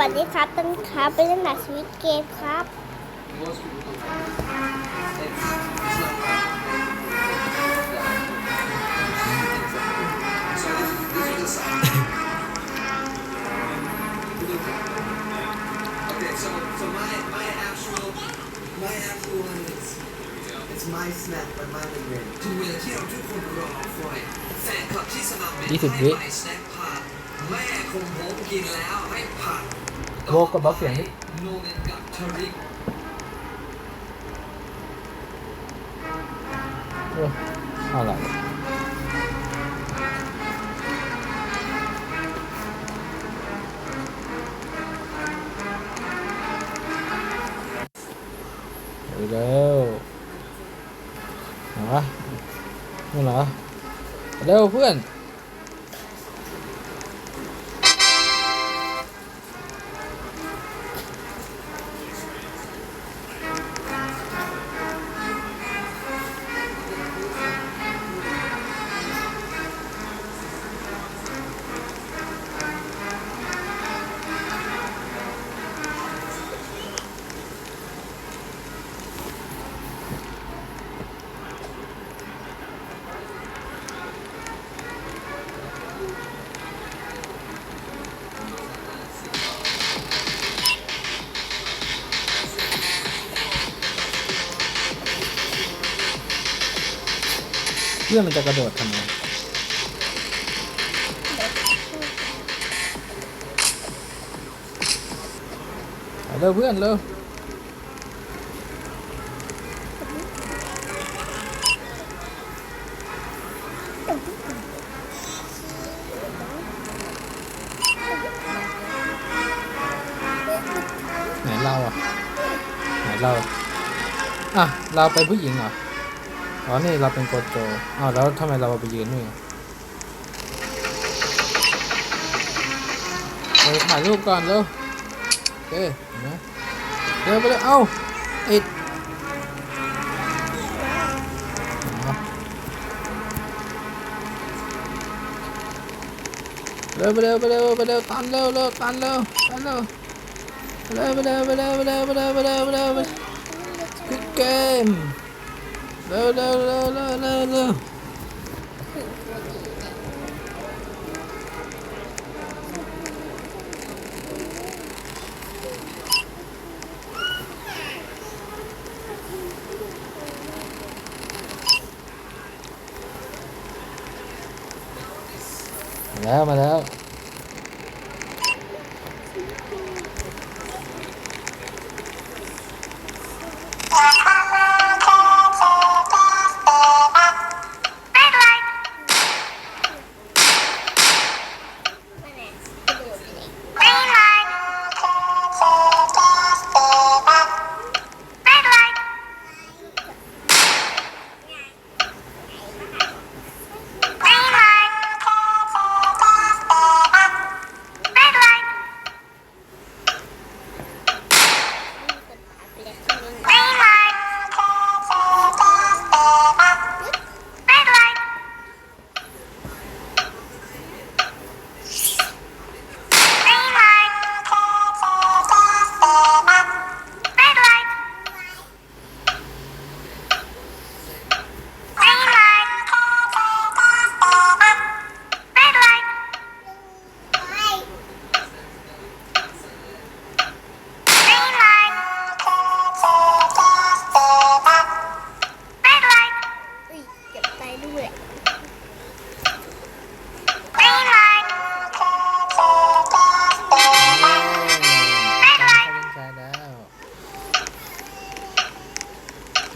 วัสดีครับต้นครับเป็นเรื่องหนักชีวิตเกมครับ Most people don't know. It's, it's not So this, this is the side. okay, so so my my actual my actual one is it's my snap but mine is red. ถึงเวลาที่เราทุกคนรอคอยแฟนคลับที่สมัครเป็นยี่สิบวิให้สแน็คผัดแม่คงผมกินแล้วให้ผัดโลก กับบัฟเสียงนี่โนเมนกับทริกเอออะไรเร็วเหรอนี่เหรอเร็วเพื่อน พื่อนมันจะกระโดดทำไมเร็วเพื่อนเร็วไหนเราอะ ไหนเราอะ เราเป็นผู้หญิงเหรอ อ๋อ นี่เราเป็นโกโจอ้าวแล้วทำไมเราไปยืนนี่อะเออถ่ายรูปก่อนเร็วโอเคเห็นไหมเร็วไปเลย เอ้าติดเร็วไปเร็วไปเร็วไปเร็วตันเร็วเร็วตันเร็วตันเร็วเร็วไปเร็วไปเร็วไปเร็วไปเร็วไปเร็วไปเร็วไปเร็วเกม เร็วเร็วเร็วเร็วเร็วเร็วมาแล้วมาแล้ว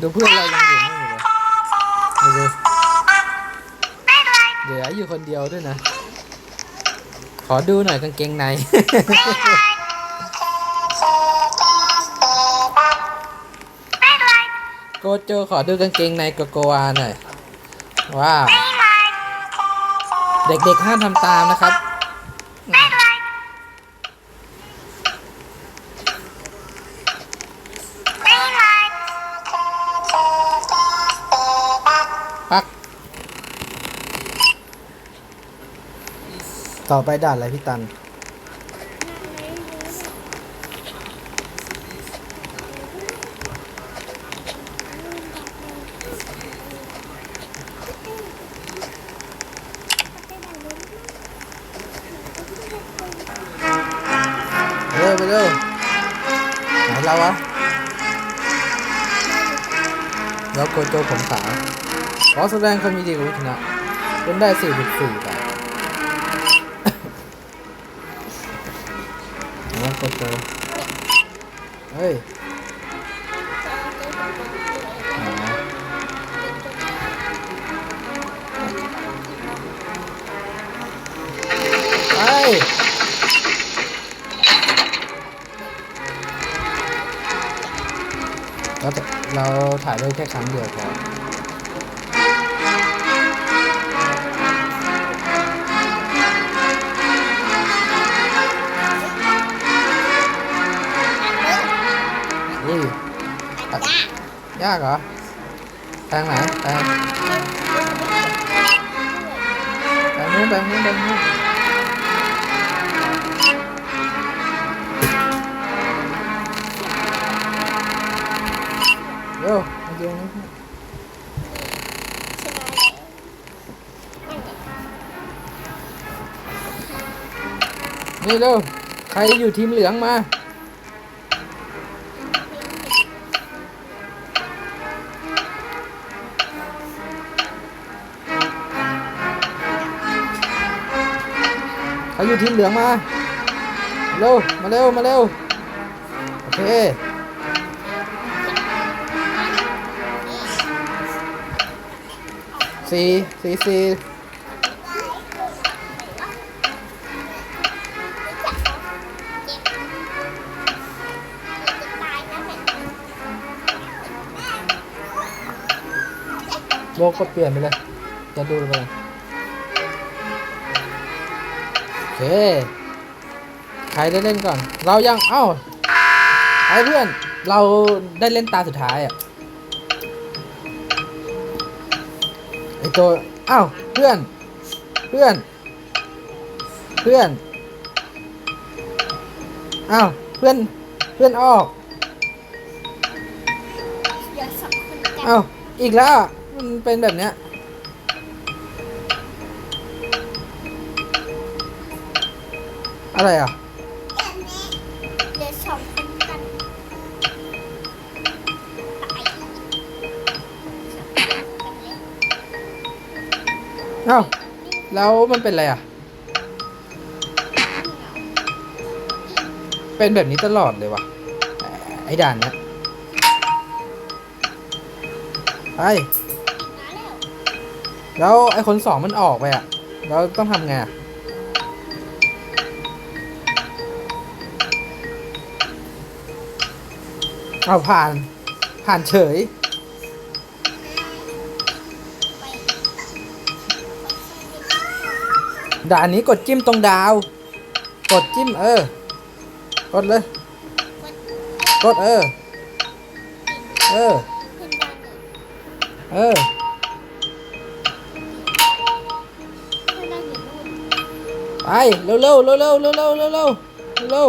ดูเพื่อนเรายังอยู่ไม่หมดเลยดูดิเหลืออยู่คนเดียวด้วยนะ ขอดูหน่อยกางเกงในโกโจขอดูกางเกงในโกโกวาหน่อยว้าวเด็กๆห้ามทำตามนะครับ ต่อไปด่านอะไรพี่ตัน เร็วเร็วไหนเราวะแล้วโกโจผมสาวขอแสดงความยิดีกับคุณชนะคุณได้ 44ไป Kota. Ay. Ah. Ay. Đó, nó thải đôi cái khám được rồi. ยากเหรอแปลงไหนแปลงแปลงนู้นแปลงนู้นแปลงนู้นเร็วมาเจอนี่ชนะแล้วนี่เร็ว ใครอยู่ทีมเหลืองมาู่ทีมเหลืองมาเร็วมาเร็วมาเร็วโอเคสี่สี่สี่ตายนะแม่โลกก็เปลี่ยนไปเลยจะดูไปเลย เค ใครได้เล่นก่อน เรายัง เอ้า ไอ้เพื่อน เราได้เล่นตาสุดท้ายอะ ไอ้ตัวเอ้า เพื่อน เพื่อน เพื่อน เอ้า เพื่อน เพื่อนออกเดี๋ยวสองคนกันเอ้า อีกแล้วอะมันเป็นแบบเนี้ย อะไรอะเดี๋ยวสองคนกันตายเอ้าแล้วมันเป็นอะไรอะ เป็นแบบนี้ตลอดเลยวะไอ้ด่านเนี้ยไปแล้วแล้วไอ้คนสองมันออกไปอะ เราต้องทำไงอะ เอาผ่านผ่านเฉย ด่านนี้กดจิ้มตรงดาว กดจิ้มเออ กดเลย กดเออ เออ เออขึ้นด้านอยู่นู่นไป เร็วเร็วเร็วเร็วเร็วเร็วเร็วเร็ว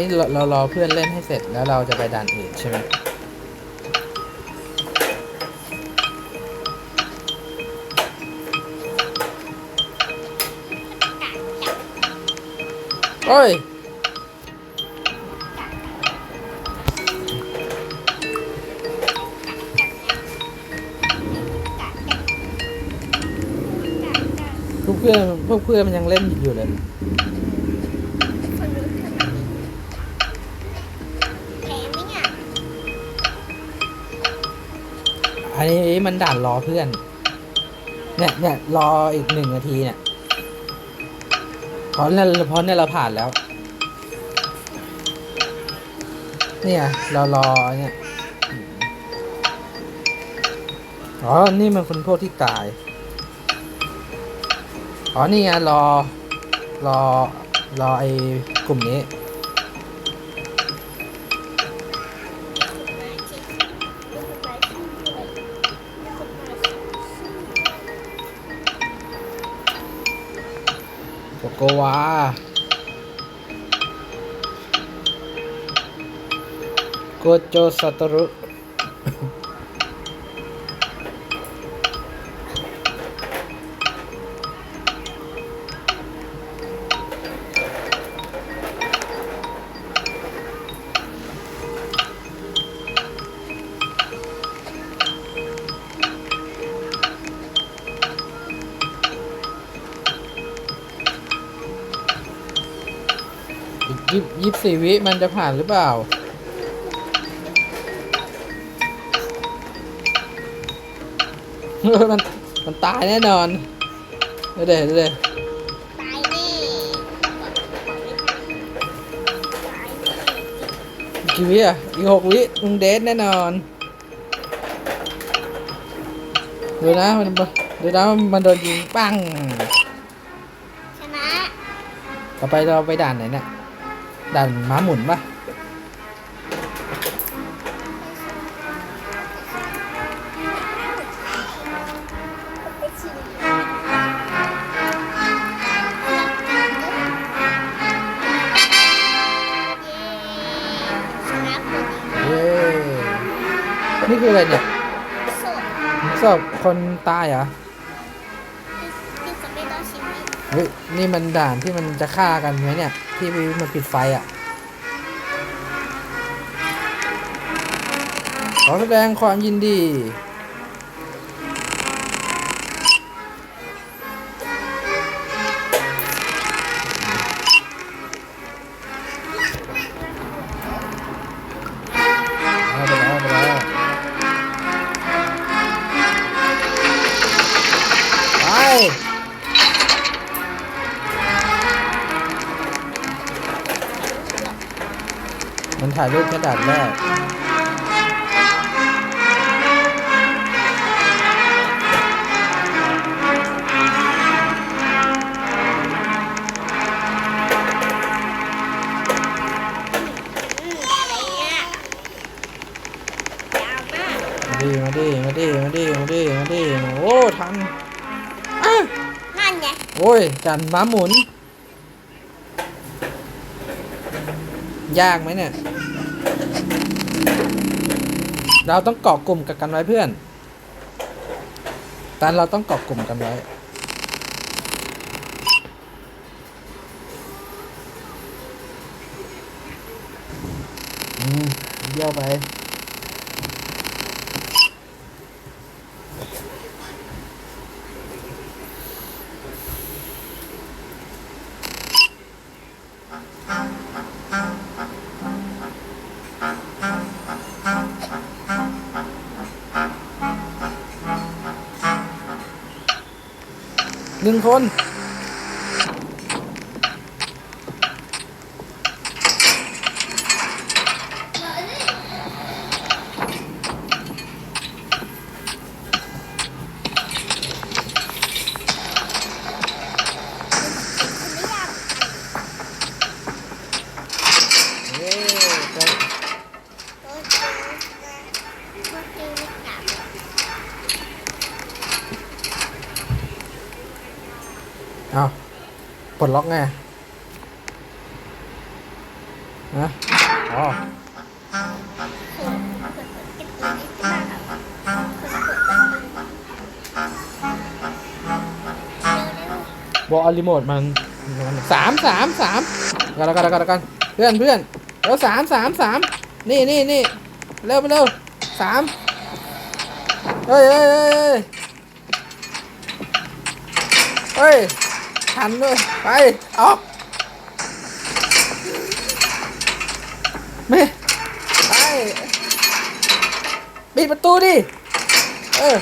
นี้เราเรารอเพื่อนเล่นให้เสร็จแล้วเราจะไปด่านอื่นใช่ไหมโอ้ยพวกเพื่อนพวกเพื่อนมันยังเล่นอยู่เลย อันนี้มันด่านรอเพื่อน เนี่ยเนี่ยรออีกหนึ่งนาทีเนี่ยเพราะเนี่ยเพราะเนี่ยเราผ่านแล้ว เนี่ยเรารอเนี่ยอ๋อ นี่มันคนพวกที่ตาย อ๋อ นี่ไงรอ รอ รอไอ้กลุ่มนี้ โกโกวา โกโจซาโตรุ ยี่ยี่สี่วิมันจะผ่านหรือเปล่ามัน มันตายแน่นอนเดี๋ยวเดี๋ยวเดี๋ยวตายแน่ตายแน่อีกกี่วิอะ อีกหกวิมึงเดทแน่นอนดูนะมันดูนะมันโดนยิงปังชนะต่อไปเราไปด่านไหนเนี่ย ด่านม้าหมุนปะไปชิมชนะคนนี้เย้นี่คืออะไรเนี่ยสดศพคนตายเหรอ เฮ้ย นี่มันด่านที่มันจะฆ่ากันไหมเนี่ย ที่มันปิดไฟอะ ขอแสดงความยินดี เอาไปแล้วเอาไปแล้วไป ถ่ายรูปแค่ด่านแรกอืมอะไรเนี่ยยาวมาดิมาดิมาดิมาดิมาดิมาดิโอ้ทันอะนั่นไงโอ้ยจันม้าหมุน ยากไหมเนี่ย เราต้องเกาะกลุ่มกับกันไว้เพื่อน แต่เราต้องเกาะกลุ่มกันไว้ อืมเยี่ยวไปห นึ่งคน เย้ไป โต๊ะจีนโต๊ะจีนไม่กลับ เอา ปลดล็อกไงฮะอ๋อคนคนเปิดกันตีในบ้านคนเปิดกันตีเร็วบอกเอารีโมทมันสามสามสามกันแล้วกันแล้วกันแล้วกันเพื่อนเพื่อนแล้วสามสามสามนี่นี่นี่เร็วไปเร็วสามเฮ้ยเฮ้ยเฮ้ยเฮ้ยเฮ้ย ทันด้วย ไป ออกไม่ไปปิดประตูดิ เออ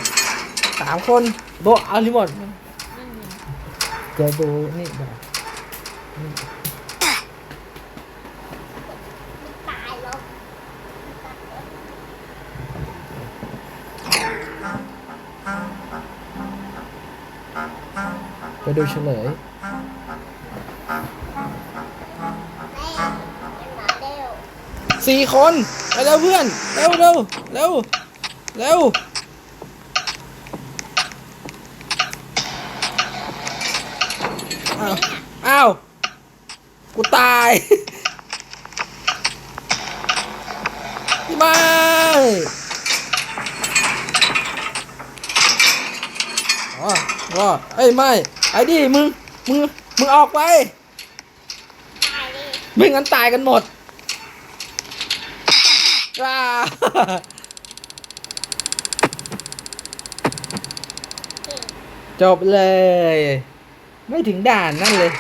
สามคนโบเอารีโมทจะดูนี่แบบ ดูเฉลยสี่คนไปเร็วเพื่อน เร็วเร็วเร็วเร็วอ้าวอ้าว กูตายไม่อ๋ออ๋อเอ้ย ไม่ ไอ้ดิมึงมึงมึงออกไปตายเลยไม่งั้นตายกันหมดว้าเก่งจบเลย ไม่ถึงด่านนั่นเลย